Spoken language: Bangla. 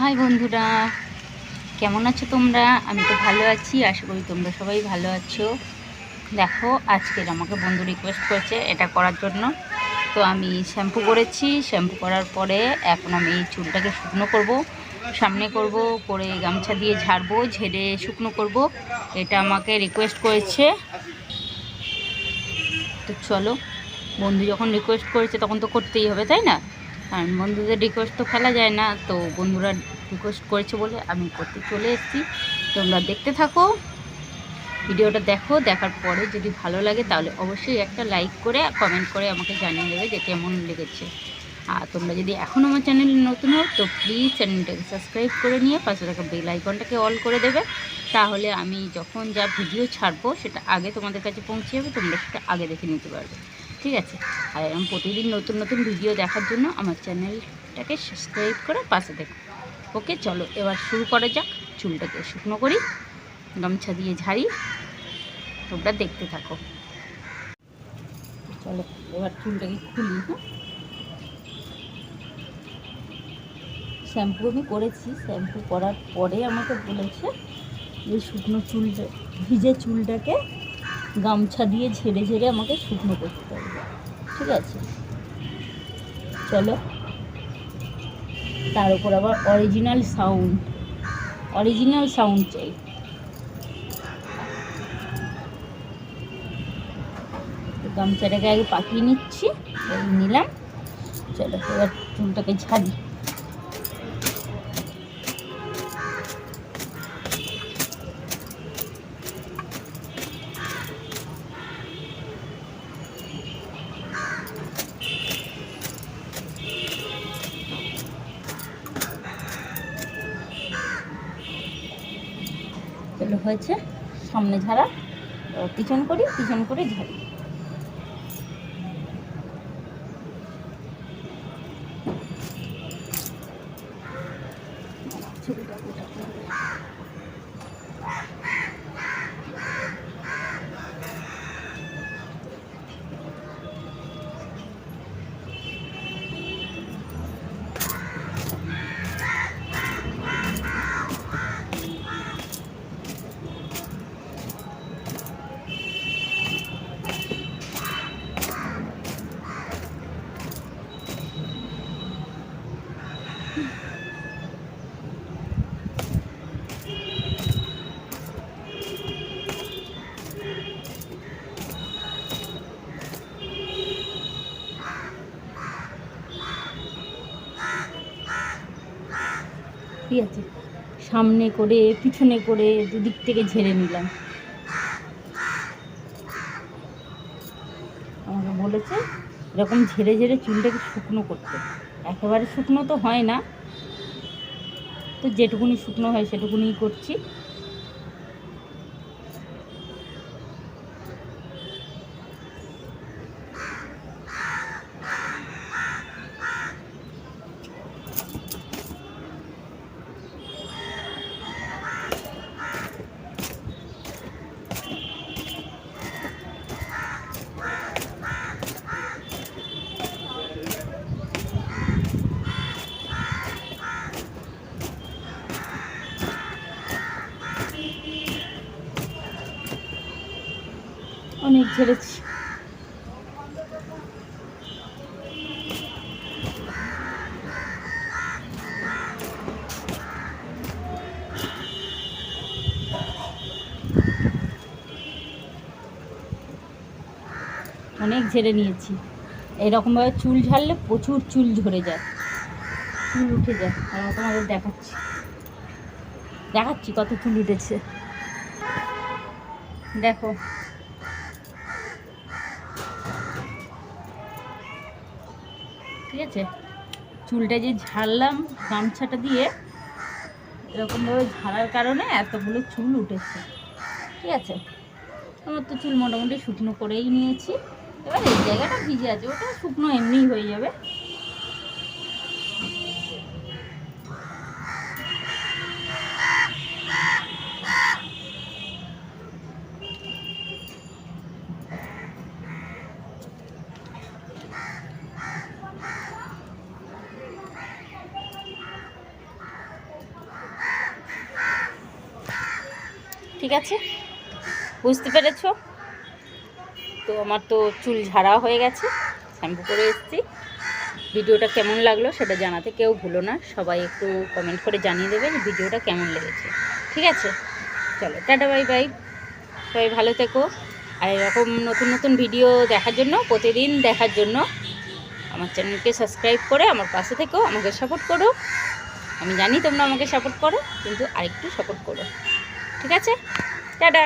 হাই বন্ধুরা, কেমন আছো তোমরা? আমি তো ভালো আছি, আশা করি তোমরা সবাই ভালো আছো। দেখো, আজকের আমাকে বন্ধু রিকোয়েস্ট করেছে এটা করার জন্য। তো আমি শ্যাম্পু করেছি শ্যাম্পু করার পরে এখন আমি এই চুলটাকে শুকনো করব। সামনে করব করে গামছা দিয়ে ঝাড়বো, ঝেড়ে শুকনো করব। এটা আমাকে রিকোয়েস্ট করেছে। তো চলো, বন্ধু যখন রিকোয়েস্ট করেছে তখন তো করতেই হবে, তাই না? কারণ বন্ধুদের রিকোয়েস্ট তো ফেলা যায় না, তো বন্ধুরা রিকোয়েস্ট করেছে বলে আমি করতে চলে এসেছি। তোমরা দেখতে থাকো। ভিডিওটা দেখো, দেখার পরে যদি ভালো লাগে তাহলে অবশ্যই একটা লাইক করে কমেন্ট করে আমাকে জানিয়ে দেবে যে কেমন লেগেছে। আর তোমরা যদি এখন আমার চ্যানেল নতুন হও, তো প্লিজ চ্যানেলটাকে সাবস্ক্রাইব করে নিয়ে পাশে থাকা বেল আইকনটাকে অল করে দেবে। তাহলে আমি যখন যা ভিডিও ছাড়বো, সেটা আগে তোমাদের কাছে পৌঁছে যাবে, তোমরা সেটা আগে দেখে নিতে পারবে। ঠিক আছে? আর এরকম প্রতিদিন নতুন নতুন ভিডিও দেখার জন্য আমার চ্যানেলটাকে সাবস্ক্রাইব করে পাশে দেখো। ওকে চলো এবার শুরু করা যাক। চুলটাকে শুকনো করি, গামছা দিয়ে ঝাড়ি, তোমরা দেখতে থাকো। চলো এবার চুলটাকে খুলি হ্যাঁ? শ্যাম্পু আমি করেছি। শ্যাম্পু করার পরে আমাকে বলেছে যে শুকনো চুলটা ভিজে চুলটাকে গামছা দিয়ে ঝেড়ে ঝেড়ে আমাকে শুকনো করতে হবে। ঠিক আছে। চলো। তার উপর আবার অরিজিনাল সাউন্ড অরিজিনাল সাউন্ড চাই। গামছাটাকে আগে পাকিয়ে নিচ্ছি, নিলাম। চলো, এবার চুলটাকে ঝাড়ি। হয়েছে। সামনে ঝাড়া পিছন করি পিছন করে ঝাড়ি। ঠিক আছে। সামনে করে, পিছনে করে দুদিক থেকে ঝেড়ে নিলাম। আমাকে বলেছে, এরকম ঝেড়ে ঝেড়ে চুলটাকে শুকনো করতে। একেবারে শুকনো তো হয় না। তো যেটুকুনি শুকনো হয় সেটুকুনি করছি। অনেক ঝেড়েছি। অনেক ঝেড়ে নিয়েছি। এরকমভাবে চুল ঝাড়লে প্রচুর চুল ঝরে যায়। চুল উঠে যায়। আমার তোমাদের দেখাচ্ছি। দেখাচ্ছি কত চুল উঠেছে। দেখো ঠিক আছে? চুলটা যে ঝাড়লাম গামছাটা দিয়ে এরকমভাবে ঝাড়ার কারণে এতগুলো চুল উঠেছে। ঠিক আছে? আমার তো চুল মোটামুটি শুকনো করেই নিয়েছি। এবার এই জায়গাটা ভিজে আছে, ওটা শুকনো এমনিই হয়ে যাবে। ঠিক আছে? বুঝতে পেরেছ? তো আমার তো চুল ঝাড়া হয়ে গেছে, শ্যাম্পু করে এসেছি। ভিডিওটা কেমন লাগল সেটা জানাতে কেউ ভুলো না, সবাই একটু কমেন্ট করে জানিয়ে দেবে যে ভিডিওটা কেমন লেগেছে। ঠিক আছে? চলো, টাটা, বাই বাই। সবাই ভালো থেকো। আর এরকম নতুন নতুন ভিডিও দেখার জন্য, প্রতিদিন দেখার জন্য আমার চ্যানেলকে সাবস্ক্রাইব করে আমার পাশে থেকো, আমাকে সাপোর্ট করো। আমি জানি তোমরা আমাকে সাপোর্ট করো, কিন্তু আরেকটু সাপোর্ট করো। ঠিক আছে? 丫的！